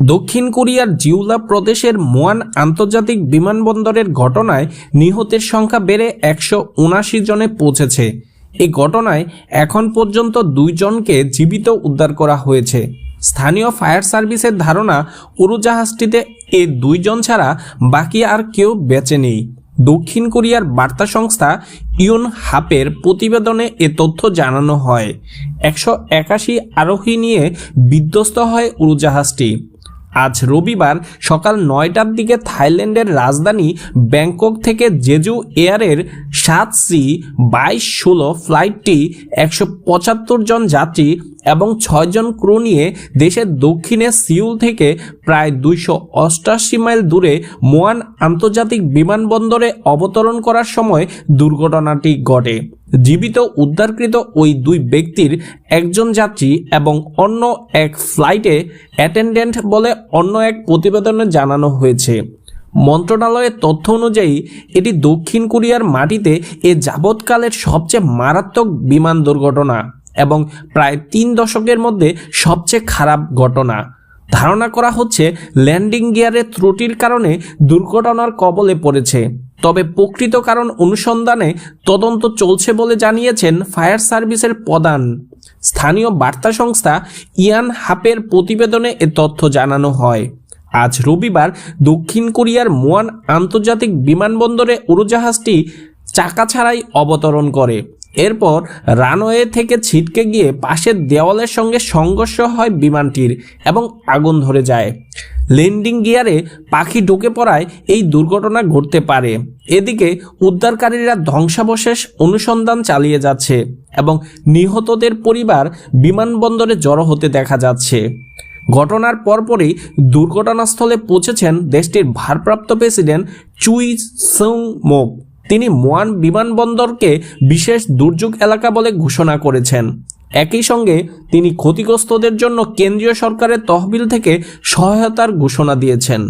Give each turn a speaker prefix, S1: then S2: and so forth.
S1: দক্ষিণ কোরিয়ার জিউলা প্রদেশের মোয়ান আন্তর্জাতিক বিমানবন্দরের ঘটনায় নিহতের সংখ্যা বেড়ে একশো উনাশি জনে পৌঁছেছে। এই ঘটনায় এখন পর্যন্ত দুইজনকে জীবিত উদ্ধার করা হয়েছে। স্থানীয় ফায়ার সার্ভিসের ধারণা, উড়োজাহাজটিতে এ দুইজন ছাড়া বাকি আর কেউ বেঁচে নেই। দক্ষিণ কোরিয়ার বার্তা সংস্থা ইউন হাপের প্রতিবেদনে এ তথ্য জানানো হয়। একশো একাশি আরোহী নিয়ে বিধ্বস্ত হয় উড়োজাহাজটি। আজ রবিবার সকাল নয়টার দিকে থাইল্যান্ডের রাজধানী ব্যাংকক থেকে জেজু এয়ারের সাত সি বাইশ ষোলো ফ্লাইটটি একশো পঁচাত্তর জন যাত্রী এবং ছয়জন ক্রু নিয়ে দেশের দক্ষিণে সিউল থেকে প্রায় দুইশো অষ্টাশি মাইল দূরে মোয়ান আন্তর্জাতিক বিমানবন্দরে অবতরণ করার সময় দুর্ঘটনাটি ঘটে। জীবিত, উদ্ধারকৃত ওই দুই ব্যক্তির একজন যাত্রী এবং অন্য এক ফ্লাইটে অ্যাটেন্ডেন্ট বলে অন্য এক প্রতিবেদনে জানানো হয়েছে। মন্ত্রণালয়ের তথ্য অনুযায়ী, এটি দক্ষিণ কোরিয়ার মাটিতে এ যাবৎকালের সবচেয়ে মারাত্মক বিমান দুর্ঘটনা এবং প্রায় তিন দশকের মধ্যে সবচেয়ে খারাপ ঘটনা। ধারণা করা হচ্ছে, ল্যান্ডিং গিয়ারের ত্রুটির কারণে দুর্ঘটনার কবলে পড়েছে। তবে প্রকৃত কারণ অনুসন্ধানে তদন্ত চলছে বলে জানিয়েছেন ফায়ার সার্ভিসের প্রধান। স্থানীয় বার্তা সংস্থা ইয়ান হাপের প্রতিবেদনে এ তথ্য জানানো হয়। আজ রবিবার দক্ষিণ কোরিয়ার মোয়ান আন্তর্জাতিক বিমানবন্দরে উড়োজাহাজটি চাকা ছাড়াই অবতরণ করে। এরপর রানওয়ে থেকে ছিটকে গিয়ে পাশের দেওয়ালের সঙ্গে সংঘর্ষ হয় বিমানটির এবং আগুন ধরে যায়। ল্যান্ডিং গিয়ারে পাখি ঢুকে পড়ায় এই দুর্ঘটনা ঘটতে পারে। এদিকে উদ্ধারকারীরা ধ্বংসাবশেষ অনুসন্ধান চালিয়ে যাচ্ছে এবং নিহতদের পরিবার বিমানবন্দরে জড়ো হতে দেখা যাচ্ছে। ঘটনার পরপরই দুর্ঘটনাস্থলে পৌঁছেছেন দেশটির ভারপ্রাপ্ত প্রেসিডেন্ট চুই সং মোক তিনি মোয়ান বিমানবন্দরকে বিশেষ দুর্যোগ এলাকা বলে ঘোষণা করেছেন। একই সঙ্গে তিনি ক্ষতিগ্রস্তদের জন্য কেন্দ্রীয় সরকারের তহবিল থেকে সহায়তার ঘোষণা দিয়েছেন।